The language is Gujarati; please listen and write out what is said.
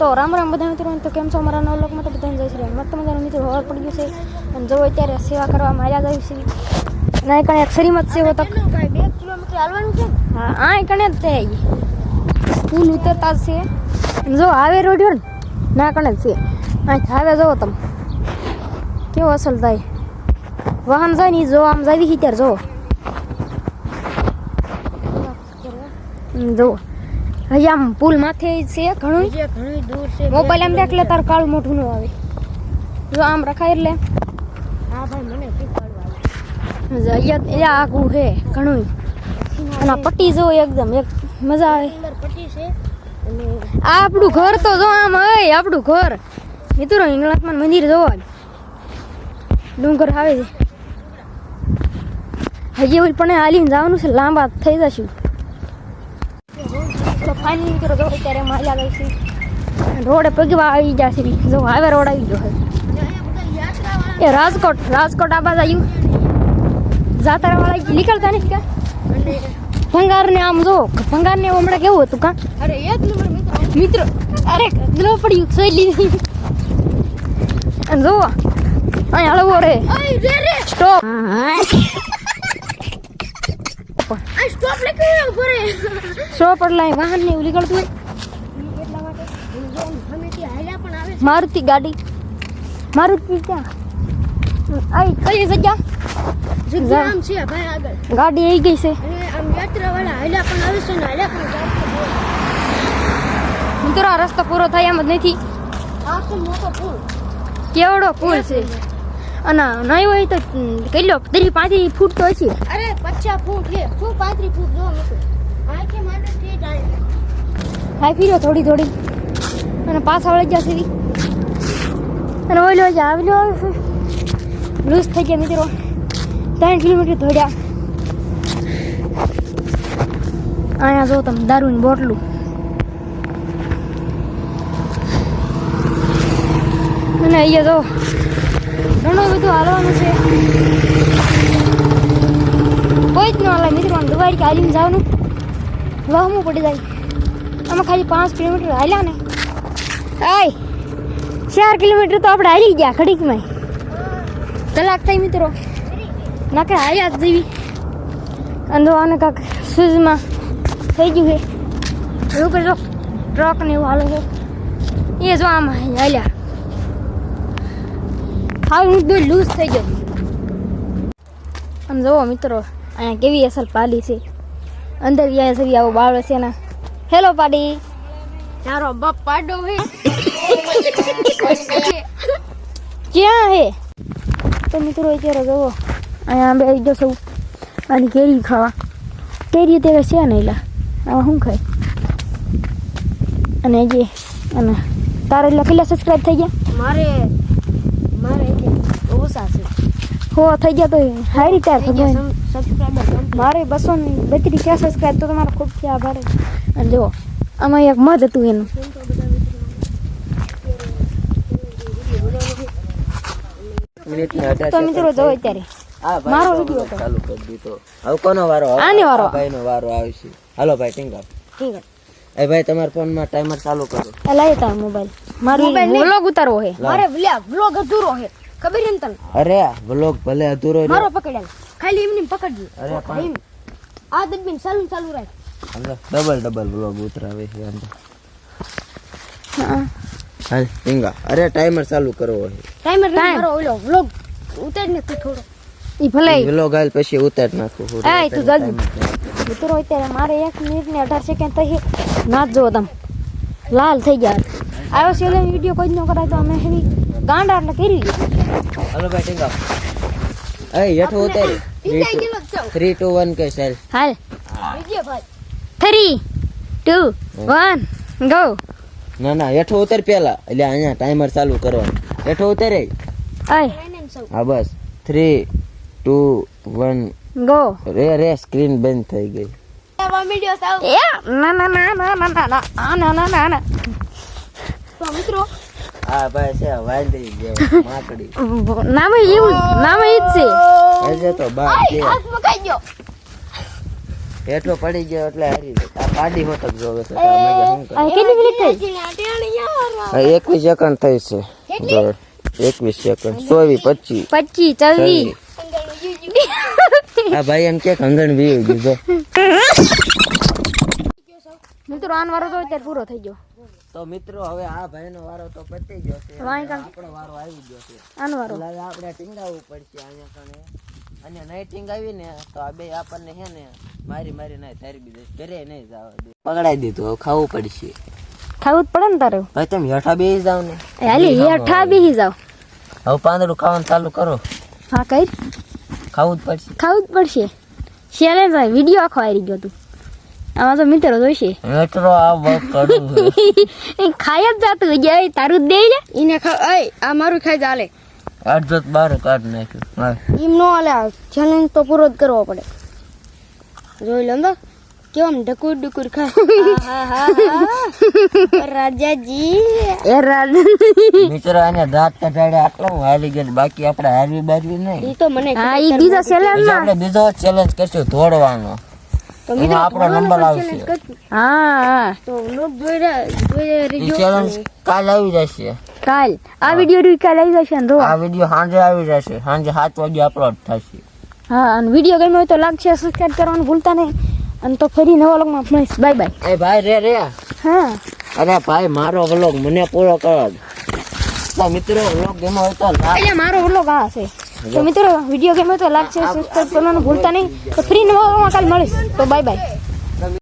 તો રામ રામ બધા મિત્રો તો કેમ છો? અમારા નવ લોકમાં તો બધાને જય શ્રી મત મસ્ત મજાનો મિત્રો હવાર પડી ગયું છે. અને જો અત્યારે સેવા કરવા માર્યા ગયું છે. ના કણે એક શ્રીમત સેવો તક બે કિલોમીટર હાલવાનું છે? હા આ કણે જ તે પુલ ઉતરતા છે. જો આવે રોડ્યો ને ના કણે જ છે. અહીં આવે જો તમે. કેવો અસલ થાય. વાહન જાય ને જો આમ જાવી ત્યારે જો જો હજી આમ પુલ માથે છે ઘણું જે ઘણી દૂર છે મોબાઈલ એમ દેખ લે તાર કાળું મોઢું નું આવે. જો આમ રખાય એટલે. હા ભાઈ મને કે કાળું આવે? અહીંયા એ આગું છે ઘણું અને આ પટ્ટી જો એકદમ એક મજા આવે. અંદર પટ્ટી છે. આ આપણું ઘર તો જો આમ હે આપણું ઘર. મિત્રો ઇંગ્લેન્ડમાં મંદિર જોવા. ડુંગર આવે છે. હજી પણ હાલીને જવાનું છે લાંબા થઈ જશું. ફાઇનલ મિત્રો જો અત્યારે મારી ગઈ છે રોડે પગવા આવી જશે. જો હાઈવે રોડ આવી ગયો એ રાજકોટ રાજકોટ આ બાજુ આવ્યું જાતારા વાળા નીકળતા નહીં કા ભંગાર ને આમ જો ભંગાર ને હમણાં કેવું હતું કા? અરે એક નંબર મિત્રો. અરે ગ્લો પડ્યું સોઈ લીધી અને જો અહીં હળવો રે. ઓય રે રે સ્ટોપ આ સ્ટોપ લખી ઊભો રે સ્ટોપ એટલે અહીં વાહન ને એવું નીકળતું હોય. એટલા માટે અને જો ગમે તે હાલ્યા પણ આવે મારુતિ ગાડી. મારુતિ ક્યાં? આઈ કઈ જગ્યા? છે જગ્યા આમ છે ભાઈ આગળ. ગાડી આવી ગઈ છે. અને આમ યાત્રાવાળા હાલ્યા પણ આવે છે ને હાલ્યા પણ જાય છે મિત્રો આ રસ્તો પૂરો થાય એમ જ નથી. આ છે મોટો પુલ. કેવડો પુલ છે? અને નહીં હોય તો કેટલો ત્રીસ પાંત્રીસ ફૂટ તો છે અરે પચાસ ફૂટ છે. શું પાંત્રીસ ફૂટ જો મિત્રો પીરો ફીરો થોડી થોડી. અને પાછા વળી જશે સુધી. અને ઓઈલો જ આવેલો લૂઝ થઈ ગયા મિત્રો. ત્રણ કિલોમીટર દોડ્યા. અહીંયા જો તમે દારૂની બોટલું. અને અહીંયા જો ઘણું બધું હાલવાનું છે. કોઈ જ ન હાલે, મિત્રો કે હાલીને જવાનું. વહમું પડી જાય. આમાં ખાલી પાંચ કિલોમીટર હાલ્યા ને. આય, ચાર કિલોમીટર તો આપણે હાલી ગયા ખડીકમાં કલાક થઈ મિત્રો. નાખે હાલ્યા જ જેવી. અંધો આને કાંક શૂઝમાં થઈ ગયું છે. એવું જો ટ્રક ને એવું હાલે છે. એ જો આમ હાલ્યા. હાલ હું દૂર લૂઝ થઈ ગયો. આમ જુઓ મિત્રો, અહીંયા કેવી અસલ પાલી છે. અંદર ગયા છે આવો બાળો છે ને હેલો પાડી. તારો બાપ પાડો હે. ક્યાં હે? તો મિત્રો, અત્યારે જુઓ. અહીંયા બે જો સૌ આની કેરી ખાવા. કેરી અત્યારે છે ને એલા આમાં શું ખાય? અને જે અને તારે કેટલા સબસ્ક્રાઈબ થઈ ગયા? મારે મારે હો થઈ ગયા તો હારી ત્યાર ભગવાન. સબસ્ક્રાઇબર મારે બસો ને બત્રીસ ક્યાં સબસ્ક્રાઈબ તો તમારો ખૂબ છે આભાર. અને જુઓ આમાં એક મત હતું એનું. તો મિત્રો જો અત્યારે. મારો વીડિયો. ચાલુ કરી દીધો. હવે કોનો વારો આને વારો. ભાઈનો વારો આવશે હાલો ભાઈ ટીંગા છે એ ભાઈ તમારા ફોનમાં ટાઈમર ચાલુ કરો. એ લાવી તારો મોબાઈલ મારો વ્લોગ ઉતારવો છે મારે બ્લોગ બ્લોગ અધૂરો હે. ખબર એમ તને અરે વ્લોગ ભલે અધૂરો. મારો પકડ્યા ખાલી એમને પકડજો. અરે પણ આ દબીને ચાલુ ચાલુ રાખ. ડબલ ડબલ વ્લોગ ઉતરાવે છે હા હાલ ટીંગા. અરે ટાઈમર ચાલુ કરવો છે. ટાઈમર. મારો ઓલો બ્લોગ ઉતાર ને તું થોડો. ઈ ભલે. વ્લોગ હાલ પછી ઉતાર નાખું હું એય, તું જલ્દી. ઉતરો અત્યારે મારે એક મિનિટ ને અઢાર સેકન્ડ થઈ. ના જો તમ. લાલ થઈ ગયા. આવ્યો છે વિડિયો વીડિયો કોઈ ન કરાય તો અમે એની ગાંડા એટલે કરી હેઠો ઉતાર ઈંડા કિલો ચો થ્રી ટુ વન કે ચાલ હાલ વિજય ભાઈ થ્રી ટુ વન ગો ના ના હેઠો ઉતાર પેલા એટલે અહીંયા ટાઈમર ચાલુ કરવાનું હેઠો ઉતારે આય હા બસ થ્રી ટુ વન ગો રે રે સ્ક્રીન બંધ થઈ ગઈ વિડિયો સાવ એ ના ના ના ના ના ના ના આ ના ના ના ના તો મિત્રો હા ભાઈ છે વાંદરી જેવો માકડી. નામ એવું નામ એ જ છે. હજે તો બા કે હાથ મકાઈ ગયો. હેઠો પડી ગયો એટલે હારી આ પાડી હોતક જોવે છે આ કેટલી મિનિટ થઈ? સેકન્ડ થઈ છે. જો એકવીસ સેકન્ડ. ચોવીસ પચીસ. પચીસ છવ્વીસ. આ ભાઈ એમ કે કંગણ વી દીધો. મિત્રો આન વારો તો અત્યારે પૂરો થઈ ગયો. તો મિત્રો હવે આ ભાઈનો વારો તો પતી ગયો છે. આપણો વારો આવી ગયો છે. આનો વારો. એટલે આપણે ટીંગાવવું પડશે અહીંયા કણે. અને નહીં ટીંગાવી ને તો આ બે આપણને હે ને મારી મારી નહીં તારી બીજે ઘરે નહીં જાવ પકડાઈ દીધું હવે ખાવું પડશે. ખાવું જ પડે ને તારે? ભાઈ તમે હેઠા બેસી જાવ ને. હાલી હેઠા બેસી જાવ હવે પાંદડું ખાવાનું ચાલુ કરો. હા કઈ? ખાવું જ પડશે. ખાવું જ પડશે. શેલે ભાઈ વીડિયો આખો આવી ગયો તું. આમાં તો મિત્રો જોઈશે મિત્રો આ વર્ક કરું ખાય જ જાતું હોય જાય તારું દે લે. ઈને ખા એ આ મારું ખાઈ જા હાલે અડધો તો કાઢ નાખ્યું. એમ નો હાલે ચેલેન્જ તો પૂરો જ કરવો પડે. જોઈ લો તો કેમ ડકુર ડકુર ખા રાજાજી. એ રાજ. મિત્રો આને દાંત કઢાડે આટલો હાલી ગયો બાકી આપણે હારવી બારવી નહીં. ઈ તો મને હા ઈ બીજા ચેલેન્જ આપણે બીજો ચેલેન્જ કરશું દોડવાનો એમાં આપણો નંબર આવશે. હા હા. તો લોક જોઈ રહ્યા જોઈ એ કાલ આવી જશે. કાલ. આ વીડિયો કાલ આવી જશે ને આ રોવા સાંજે આવી જશે. સાંજે સાત વાગે અપલોડ થશે. હા અને વીડિયો ગમ્યો હોય તો લાઈક શેર સબસ્ક્રાઇબ કરવાનું ભૂલતા નહીં. અને તો ફરી નવા લોકમાં મળીશ. બાય બાય એ ભાઈ રે રે. હા. અરે ભાઈ મારો વ્લોગ મને પૂરો કરો. તો મિત્રો વ્લોગ ગમ્યો હોય તો મારો વ્લોગ આ છે. તો મિત્રો વીડિયો ગમ્યો તો લાઈક શેર સબસ્ક્રાઇબ કરવાનું ભૂલતા નહીં. તો ફ્રી નવામાં કાલ મળીશ. તો બાય બાય